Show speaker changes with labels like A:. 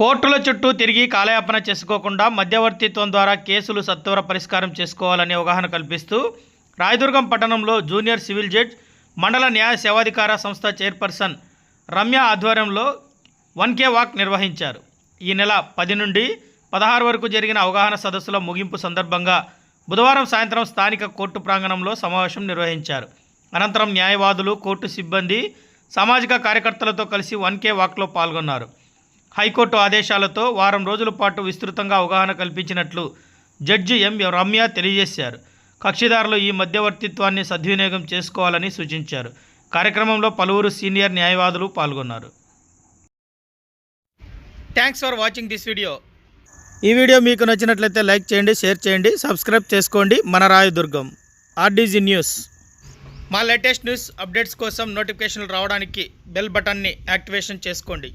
A: కోర్టుల చుట్టూ తిరిగి కాలయాపన చేసుకోకుండా మధ్యవర్తిత్వం ద్వారా కేసులు సత్వర పరిష్కారం చేసుకోవాలని అవగాహన కల్పిస్తూ రాయదుర్గం పట్టణంలో జూనియర్ సివిల్ జడ్జ్ మండల న్యాయ సేవాధికార సంస్థ చైర్పర్సన్ రమ్య ఆధ్వర్యంలో వన్ కే వాక్ నిర్వహించారు. ఈ నెల పది నుండి పదహారు వరకు జరిగిన అవగాహన సదస్సుల ముగింపు సందర్భంగా బుధవారం సాయంత్రం స్థానిక కోర్టు ప్రాంగణంలో సమావేశం నిర్వహించారు. అనంతరం న్యాయవాదులు కోర్టు సిబ్బంది సామాజిక కార్యకర్తలతో కలిసి వన్ కే వాక్లో పాల్గొన్నారు. హైకోర్టు ఆదేశాలతో వారం రోజుల పాటు విస్తృతంగా అవగాహన కల్పించినట్లు జడ్జి ఎం రమ్య తెలియజేశారు. కక్షిదారులు ఈ మధ్యవర్తిత్వాన్ని సద్వినియోగం చేసుకోవాలని సూచించారు. కార్యక్రమంలో పలువురు సీనియర్ న్యాయవాదులు పాల్గొన్నారు. Thanks for watching this video ఈ వీడియో మీకు నచ్చినట్లయితే లైక్ చేయండి షేర్ చేయండి సబ్స్క్రైబ్ చేసుకోండి. మన రాయదుర్గం ఆర్డీజీ న్యూస్. మా లేటెస్ట్ న్యూస్ అప్డేట్స్ కోసం నోటిఫికేషన్లు రావడానికి బెల్ బటన్ని యాక్టివేషన్ చేసుకోండి.